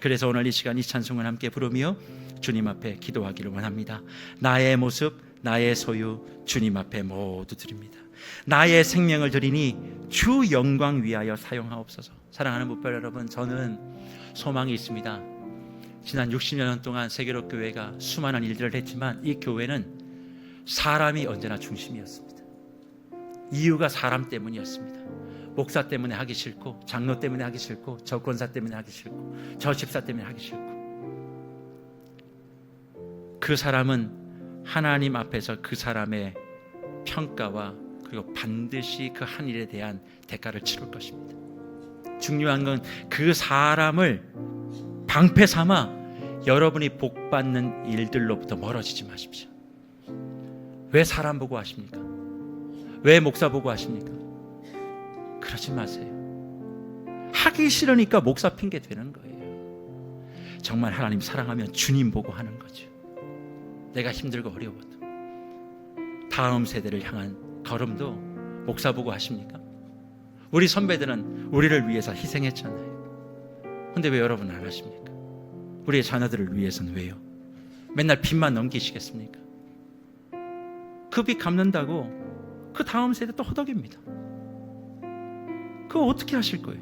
그래서 오늘 이 시간 이 찬송을 함께 부르며 주님 앞에 기도하기를 원합니다. 나의 모습, 나의 소유 주님 앞에 모두 드립니다. 나의 생명을 드리니 주 영광 위하여 사용하옵소서. 사랑하는 목별 여러분, 저는 소망이 있습니다. 지난 60년 동안 세계로 교회가 수많은 일들을 했지만 이 교회는 사람이 언제나 중심이었습니다. 이유가 사람 때문이었습니다. 목사 때문에 하기 싫고 장로 때문에 하기 싫고 저 권사 때문에 하기 싫고 저 집사 때문에 하기 싫고 그 사람은 하나님 앞에서 그 사람의 평가와 그리고 반드시 그 한 일에 대한 대가를 치를 것입니다. 중요한 건 그 사람을 방패 삼아 여러분이 복 받는 일들로부터 멀어지지 마십시오. 왜 사람 보고 하십니까? 왜 목사 보고 하십니까? 그러지 마세요. 하기 싫으니까 목사 핑계 되는 거예요. 정말 하나님 사랑하면 주님 보고 하는 거죠. 내가 힘들고 어려워도 다음 세대를 향한 걸음도 목사 보고 하십니까? 우리 선배들은 우리를 위해서 희생했잖아요. 근데 왜 여러분 안 하십니까? 우리의 자녀들을 위해서는 왜요? 맨날 빚만 넘기시겠습니까? 그빚 갚는다고 그 다음 세대 또 허덕입니다. 그거 어떻게 하실 거예요?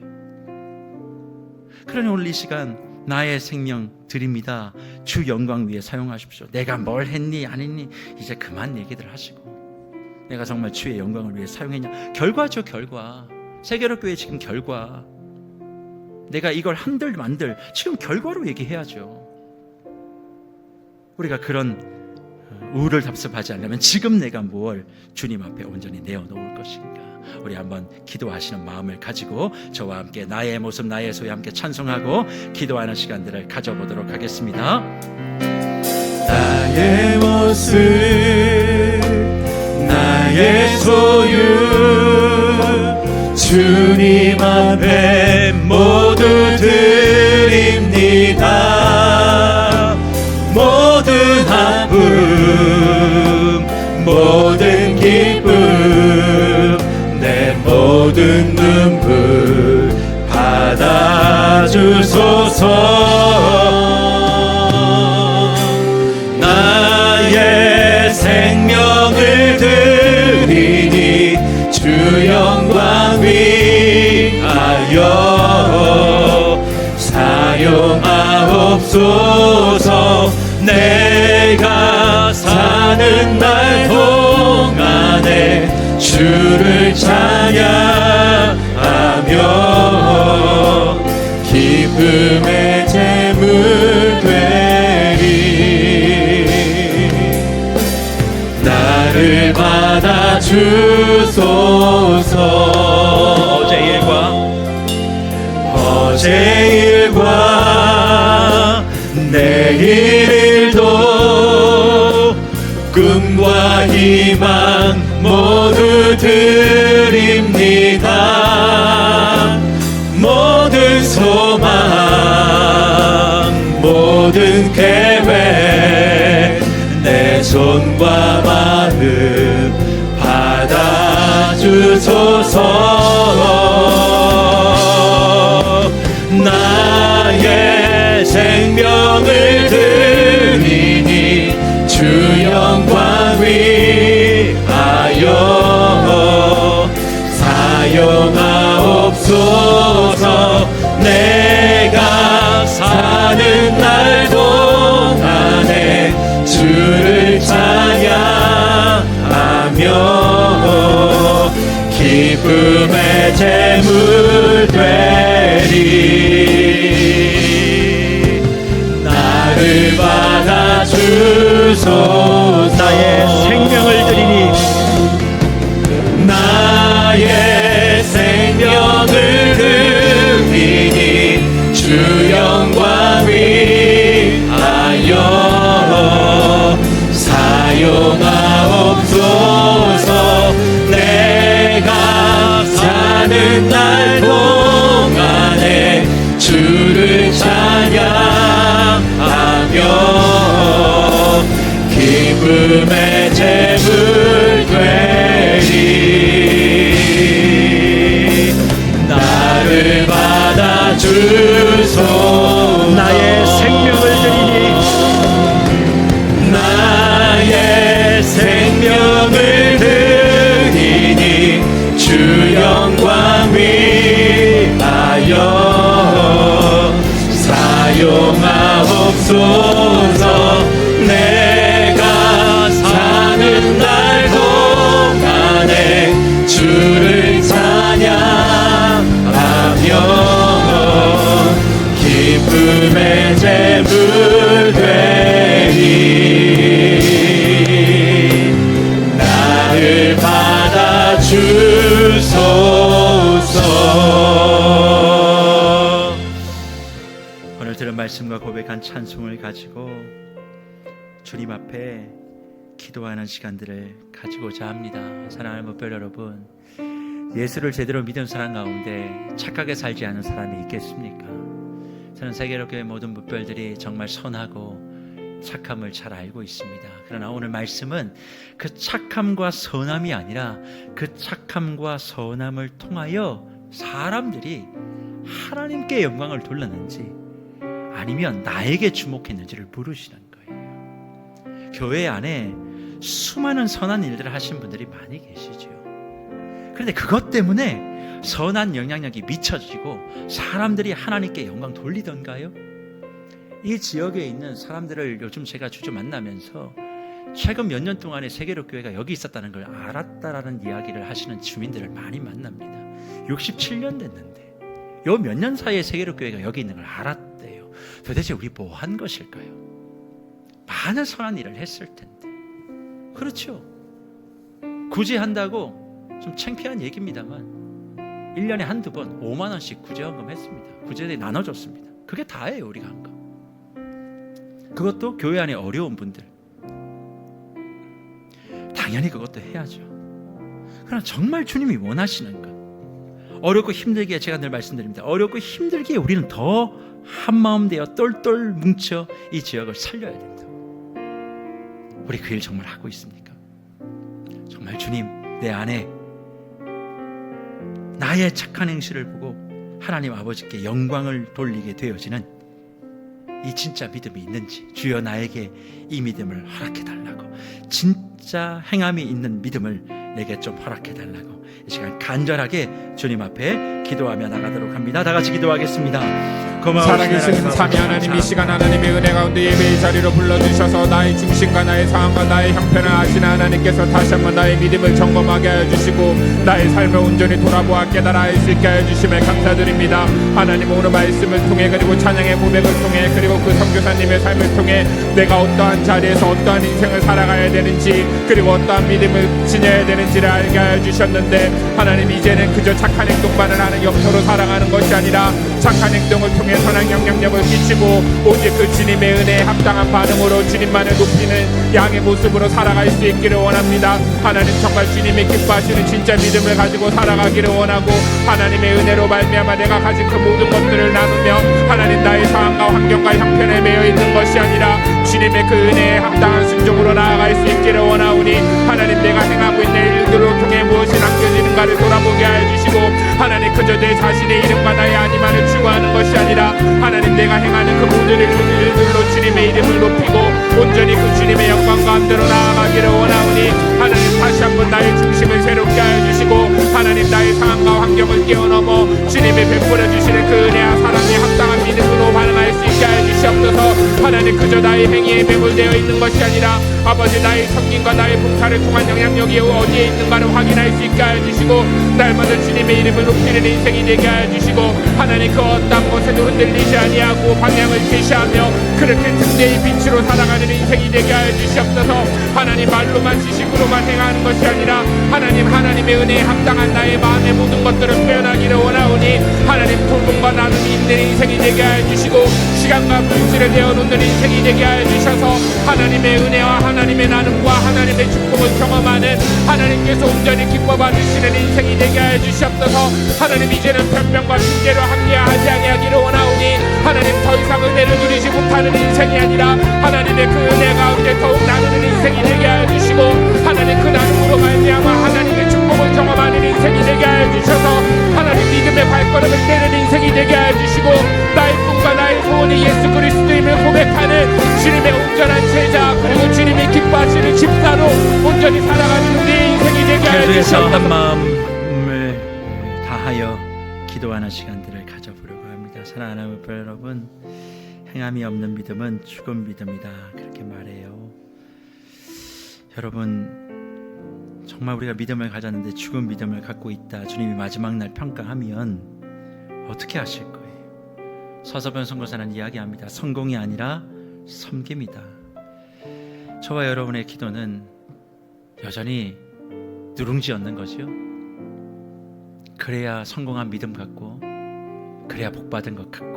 그러니 오늘 이 시간 나의 생명 드립니다. 주 영광 위에 사용하십시오. 내가 뭘 했니 안 했니 이제 그만 얘기들 하시고 내가 정말 주의 영광을 위해 사용했냐 결과죠 결과 세계로 교회 지금 결과 내가 이걸 한들 만들 지금 결과로 얘기해야죠. 우리가 그런 우를 답습하지 않으면 지금 내가 무엇 주님 앞에 온전히 내어놓을 것인가 우리 한번 기도하시는 마음을 가지고 저와 함께 나의 모습 나의 소유 함께 찬송하고 기도하는 시간들을 가져보도록 하겠습니다. 나의 모습 나의 소유 주님 앞에 모두 드 주소서. 나의 생명을 드리니 주 영광 위하여 사용하옵소서. 내가 사는 날 동안에 주를 찬양하며 기쁨의 재물 되리. 나를 받아 주소서. 어제 일과? 어제 일과 내일 일도 꿈과 희망 모두 드립니다 손과 마음 받아주소서 기쁨의 재물 되리. 나를 받아 주소 죽음의 재물 되리. 나를 받아 주소 나의 생명을 드리니. 주 영광 위하여 사용하옵소서. 찬송을 가지고 주님 앞에 기도하는 시간들을 가지고자 합니다. 사랑하는 목별 여러분, 예수를 제대로 믿은 사람 가운데 착하게 살지 않은 사람이 있겠습니까? 저는 세계로 교회 모든 목별들이 정말 선하고 착함을 잘 알고 있습니다. 그러나 오늘 말씀은 그 착함과 선함이 아니라 그 착함과 선함을 통하여 사람들이 하나님께 영광을 돌렸는지 아니면 나에게 주목했는지를 물으시는 거예요. 교회 안에 수많은 선한 일들을 하신 분들이 많이 계시죠. 그런데 그것 때문에 선한 영향력이 미쳐지고 사람들이 하나님께 영광 돌리던가요? 이 지역에 있는 사람들을 요즘 제가 주로 만나면서 최근 몇 년 동안에 세계로 교회가 여기 있었다는 걸 알았다라는 이야기를 하시는 주민들을 많이 만납니다. 67년 됐는데 요 몇 년 사이에 세계로 교회가 여기 있는 걸 알았대요. 도대체 우리 뭐 한 것일까요? 많은 선한 일을 했을 텐데. 그렇죠. 굳이 한다고 좀 창피한 얘기입니다만 1년에 한두 번 5만 원씩 구제헌금 했습니다. 구제에 나눠줬습니다. 그게 다예요, 우리가 한 거. 그것도 교회 안에 어려운 분들. 당연히 그것도 해야죠. 그러나 정말 주님이 원하시는 것. 어렵고 힘들게 제가 늘 말씀드립니다. 어렵고 힘들게 우리는 더 한마음 되어 똘똘 뭉쳐 이 지역을 살려야 된다. 우리 그 일 정말 하고 있습니까? 정말 주님 내 안에 나의 착한 행실을 보고 하나님 아버지께 영광을 돌리게 되어지는 이 진짜 믿음이 있는지 주여 나에게 이 믿음을 허락해 달라고 진짜 행함이 있는 믿음을 내게 좀 허락해 달라고 이 시간 간절하게 주님 앞에 기도하며 나가도록 합니다. 다 같이 기도하겠습니다. 살아계신 하나님 삼위 하나님 이. 시간 하나님의 은혜 가운데 예배의 자리로 불러주셔서 나의 중심과 나의 상황과 나의 형편을 아시는 하나님께서 다시 한번 나의 믿음을 점검하게 하여 주시고 나의 삶을 온전히 돌아보아 깨달아 알 수 있게 하여 주심에 감사드립니다 하나님 오늘 말씀을 통해 그리고 찬양의 고백을 통해 그리고 그 선교사님의 삶을 통해 내가 어떠한 자리에서 어떠한 인생을 살아가야 되는지 그리고 어떠한 믿음을 지녀야 되는지를 알게 하여 주셨는데 하나님 이제는 그저 착한 행동만을 하는 영토로 살아가는 것이 아니라 착한 행동을 통해 선한 영향력을 끼치고 오직 그 주님의 은혜에 합당한 반응으로 주님만을 높이는 양의 모습으로 살아갈 수 있기를 원합니다. 하나님 정말 주님이 기뻐하시는 진짜 믿음을 가지고 살아가기를 원하고 하나님의 은혜로 말미암아 내가 가진 그 모든 것들을 나누며 하나님 나의 상황과 환경과 형편에 매여 있는 것이 아니라 주님의 그 은혜에 합당한 순종으로 나아갈 수 있기를 원하오니 하나님 내가 그저 내 자신의 이름과 나의 아니만을 추구하는 것이 아니라 하나님 내가 행하는 그 모든 일들로 주님의 이름을 높이고 온전히 그 주님의 영광 가운데로 나아가기를 원하오니 하나님 다시 한번 나의 중심을 새롭게 하여 주시고 하나님 나의 상황과 환경을 뛰어넘어 주님이 베풀어 주시는 그 은혜와 사랑에 합당한 믿음으로 반응할 수 있게 하여 주시옵소서. 하나님 그저 나의 행위에 매몰되어 있는 것이 아니라 아버지 나의 섬김과 나의 봉사를 통한 영향력이 어디에 있는가를 확인할 수 있게 하여 주시고 날마다 주님의 이름을 높이는 인생이 되게 하여 주시고 하나님 그 어떤 곳에도 흔들리지 아니하고 방향을 제시하며 그렇게 등대의 빛으로 살아가는 인생이 되게 하여 주시옵소서. 하나님 말로만 지식으로만 행하는 것이 아니라 하나님 하나님의 은혜에 합당한 나의 마음의 모든 것들을 표현하기를 원하오니 하나님 돌봄과 나눔이 있는 인생이 되게 하여 주시고 시간과 물질을 내어놓는 인생이 되게 하여 주셔서 하나님의 은혜와 하나님의 나눔과 하나님의 축복을 경험하는 하나님께서 온전히 기뻐 받으시는 인생이 되게 하여 주시옵소서. 하나님 이제는 변명과 핑계로 합리화하지 아니하기를 원하오니 하나님 더 이상 은혜를 누리지 못하는 인생이 아니라 하나님의 그 은혜 가운데 더욱 나누는 인생이 되게 하여 주시고 하나님 그 나눔으로 말미암아 하나님의 축복을 경험하는 인생이 되게 하여 주셔서 하나님 믿음의 발걸음을 떼는 인생이 되게 하여 주시고 나의 꿈과 나의 소원이 예수 그리스도임을 고백하는 주님의 온전한 제자 그리고 주님이 기뻐하시는 집사로 온전히 살아가는 우리의 인생이 되게 하여 계속해서 한 주시옵소서. 마음 사랑하는 분 여러분, 행함이 없는 믿음은 죽은 믿음이다. 그렇게 말해요. 여러분 정말 우리가 믿음을 가졌는데 죽은 믿음을 갖고 있다. 주님이 마지막 날 평가하면 어떻게 하실 거예요? 서서변 선교사는 이야기합니다. 성공이 아니라 섬김이다. 저와 여러분의 기도는 여전히 누룽지였는 거지요. 그래야 성공한 믿음 같고 그래야 복 받은 것 같고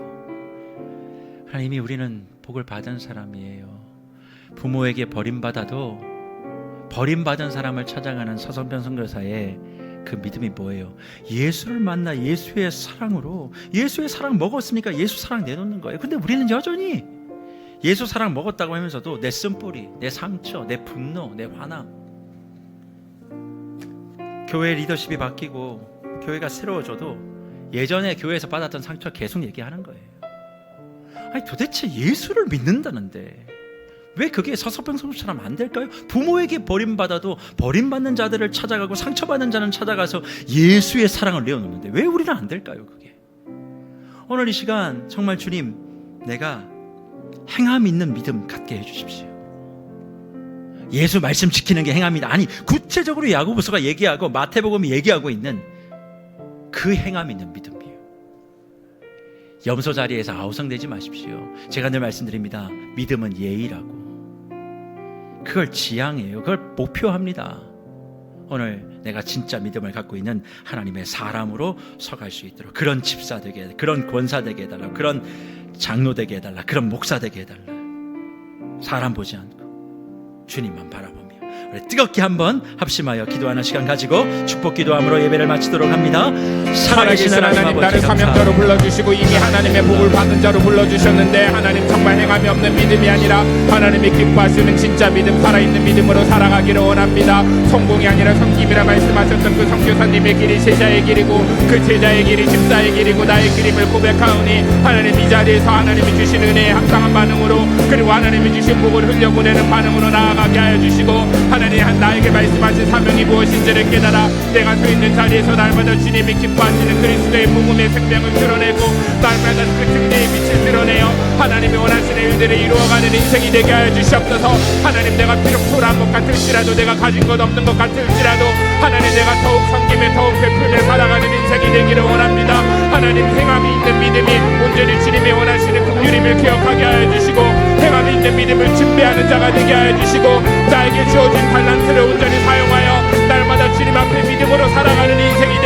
하나님이 우리는 복을 받은 사람이에요. 부모에게 버림받아도 버림받은 사람을 찾아가는 서성변 선교사의 그 믿음이 뭐예요? 예수를 만나 예수의 사랑으로 예수의 사랑 먹었으니까 예수 사랑 내놓는 거예요. 근데 우리는 여전히 예수 사랑 먹었다고 하면서도 내 쓴뿌리, 내 상처, 내 분노, 내 화남 교회 리더십이 바뀌고 교회가 새로워져도 예전에 교회에서 받았던 상처 계속 얘기하는 거예요. 아니 도대체 예수를 믿는다는데 왜 그게 서서병 성수처럼 안 될까요? 부모에게 버림받아도 버림받는 자들을 찾아가고 상처받는 자는 찾아가서 예수의 사랑을 내어놓는데 왜 우리는 안 될까요? 그게 오늘 이 시간 정말 주님 내가 행함 있는 믿음 갖게 해주십시오. 예수 말씀 지키는 게 행함이다. 아니 구체적으로 야고보서가 얘기하고 마태복음이 얘기하고 있는 그 행함 있는 믿음이에요. 염소 자리에서 아우성되지 마십시오. 제가 늘 말씀드립니다. 믿음은 예의라고. 그걸 지향해요. 그걸 목표합니다. 오늘 내가 진짜 믿음을 갖고 있는 하나님의 사람으로 서갈 수 있도록 그런 집사 되게 해달라. 그런 권사 되게 해달라. 그런 장로 되게 해달라. 그런 목사 되게 해달라. 사람 보지 않고 주님만 우리 뜨겁게 한번 합심하여 기도하는 시간 가지고 축복 기도함으로 예배를 마치도록 합니다. 살아계신 하나님 나를 아버지 사명자로. 불러주시고 이미 하나님의 복을 받은 자로 불러주셨는데 하나님 정말 행함이 없는 믿음이 아니라 하나님이 기뻐하시는 진짜 믿음 살아있는 믿음으로 살아가기를 원합니다 성공이 아니라 성김이라 말씀하셨던 그 성교사님의 길이 제자의 길이고 그 제자의 길이 집사의 길이고 나의 길임을 고백하오니 하나님 이 자리에서 하나님이 주신 은혜의 합당한 반응으로 그리고 하나님이 주신 복을 흘려보내는 반응으로 나아가게 하여 주시고 하나님 한 나에게 말씀하신 사명이 무엇인지를 깨달아 내가 서 있는 자리에서 날마다 주님이 기뻐하시는 그리스도의 복음의 생명을 드러내고 날마다 그 승리의 빛을 드러내어 하나님이 원하시는 일들을 이루어가는 인생이 되게 하여 주시옵소서. 하나님 내가 비록 초라한 것 같을지라도 내가 가진 것 없는 것 같을지라도 하나님 내가 더욱 섬김에 더욱 베풀며 살아가는 인생이 되기를 원합니다. 하나님 행함이 있는 믿음이 온전히 주님이 원하시는 긍휼임을 기억하게 하여 주시고 행함이 있는 믿음을 준비하는 자가 되게 하여 주시고 나에게 주어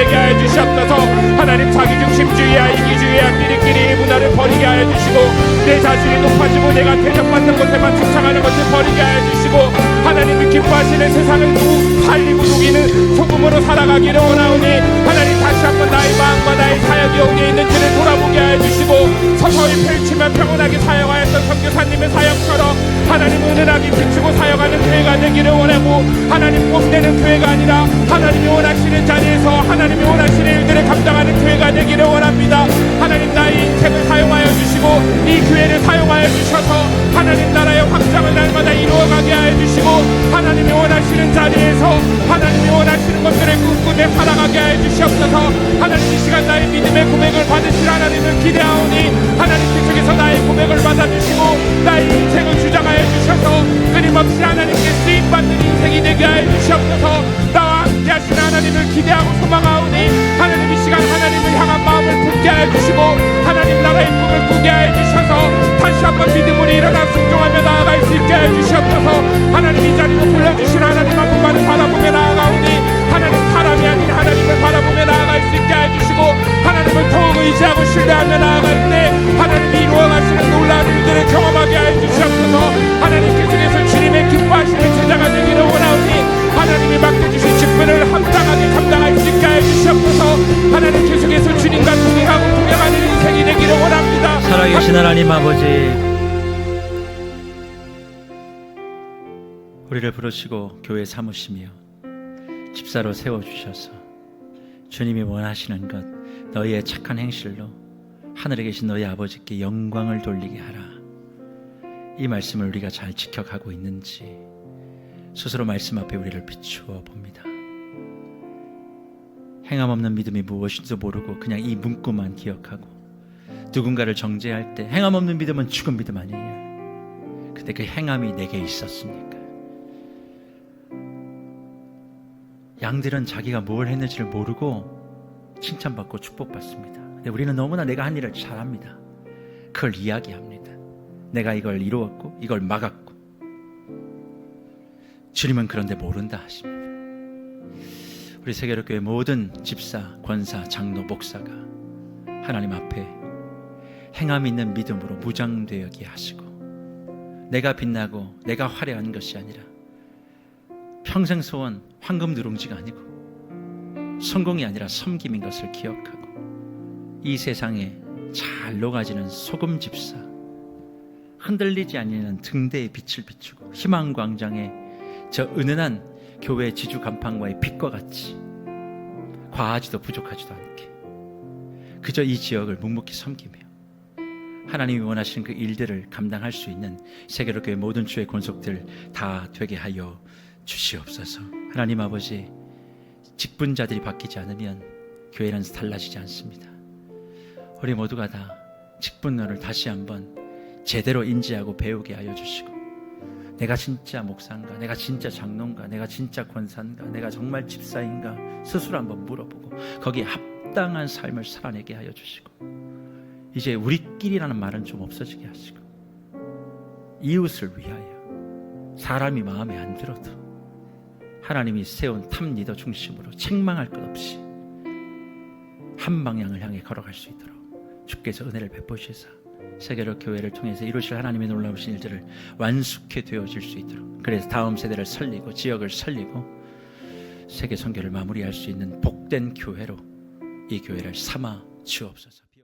되게 하여 주시옵소서. 하나님 자기 중심주의와 이기주의와 끼리끼리 문화를 버리게 하여 주시고 내 자신이 높아지고 내가 대접받는 것에만 집착하는 것을 버리게 하여 주시고 하나님이 기뻐하시는 세상을 누 살리고 녹이는 소금으로 살아가기를 원하오니 하나님 다시 한번 나의 마음과 나의 사역이 어디에 있는지를 돌아보게 하여 주시고 서서히 펼치며 평온하게 사역하였던 선교사님의 사역처럼 하나님 은은하게 사역하는 교회가 되기를 원하고 하나님 뽐내는 교회가 아니라 하나님이 원하시는 자리에서 하나님이 원하시는 일들을 감당하는 교회가 되기를 원합니다. 하나님 나의 인생을 사용하여 주시고 이 교회를 사용하여 주셔서 하나님 나라의 확장을 날마다 이루어가게 하여 주시고 하나님이 원하시는 자리에서 하나님이 원하시는 것들을 꿈꾸며 살아가게 하여 주시옵소서. 하나님 이 시간 나의 믿음의 고백을 받으실 하나님을 기대하오니 하나님 계속해서 나의 고백을 받아주시고 나의 인생을 주장하여 주셔서 끊임없이 인생이 되게 하여 주시옵소서 나와 함께 하신 하나님을 기대하고 소망하오니 하나님 이 시간 하나님을 향한 마음을 품게 하여 주시고 하나님 나라의 꿈을 꾸게 하여 주셔서 다시 한번 믿음으로 일어나 순종하며 나아갈 수 있게 하여 주시옵소서. 하나님 이 자리로 불러주신 하나님 한 분만을 바라보며 나아가오니 하나님 사람이 아닌 하나님을 바라보며 나아갈 수 있게 하여 주시고 하나님을 더욱 의지하고 신뢰하며 나아갈 때 하나님이 이루어가시는 놀라운 일들을 경험하게 주시옵 우리를 부르시고 교회 삼으시며 집사로 세워 주셔서 주님이 원하시는 것 너희의 착한 행실로 하늘에 계신 너희 아버지께 영광을 돌리게 하라 이 말씀을 우리가 잘 지켜가고 있는지 스스로 말씀 앞에 우리를 비추어 봅니다 행함 없는 믿음이 무엇인지도 모르고 그냥 이 문구만 기억하고 누군가를 정죄할 때 행함 없는 믿음은 죽은 믿음 아니에요. 근데 그 행함이 내게 있었습니까? 양들은 자기가 뭘 했는지를 모르고 칭찬받고 축복받습니다. 근데 우리는 너무나 내가 한 일을 잘합니다. 그걸 이야기합니다. 내가 이걸 이루었고 이걸 막았고 주님은 그런데 모른다 하십니다. 우리 세계로교회 모든 집사, 권사, 장로, 목사가 하나님 앞에 행함 있는 믿음으로 무장되게 하시고 내가 빛나고 내가 화려한 것이 아니라 평생 소원 황금 누룽지가 아니고 성공이 아니라 섬김인 것을 기억하고 이 세상에 잘 녹아지는 소금 집사 흔들리지 않는 등대의 빛을 비추고 희망 광장에 저 은은한 교회 지주 간판과의 빛과 같이 과하지도 부족하지도 않게 그저 이 지역을 묵묵히 섬기며 하나님이 원하시는 그 일들을 감당할 수 있는 세계로 교회 모든 주의 권속들 다 되게 하여 주시옵소서. 하나님 아버지 직분자들이 바뀌지 않으면 교회는 달라지지 않습니다. 우리 모두가 다 직분론을 다시 한번 제대로 인지하고 배우게 하여 주시고 내가 진짜 목사인가 내가 진짜 장로인가 내가 진짜 권사인가 내가 정말 집사인가 스스로 한번 물어보고 거기에 합당한 삶을 살아내게 하여 주시고 이제 우리끼리라는 말은 좀 없어지게 하시고 이웃을 위하여 사람이 마음에 안 들어도 하나님이 세운 탑 리더 중심으로 책망할 것 없이 한 방향을 향해 걸어갈 수 있도록 주께서 은혜를 베푸시사 세계로 교회를 통해서 이루실 하나님의 놀라우신 일들을 완숙해 되어질 수 있도록 그래서 다음 세대를 살리고 지역을 살리고 세계 선교를 마무리할 수 있는 복된 교회로 이 교회를 삼아 주옵소서.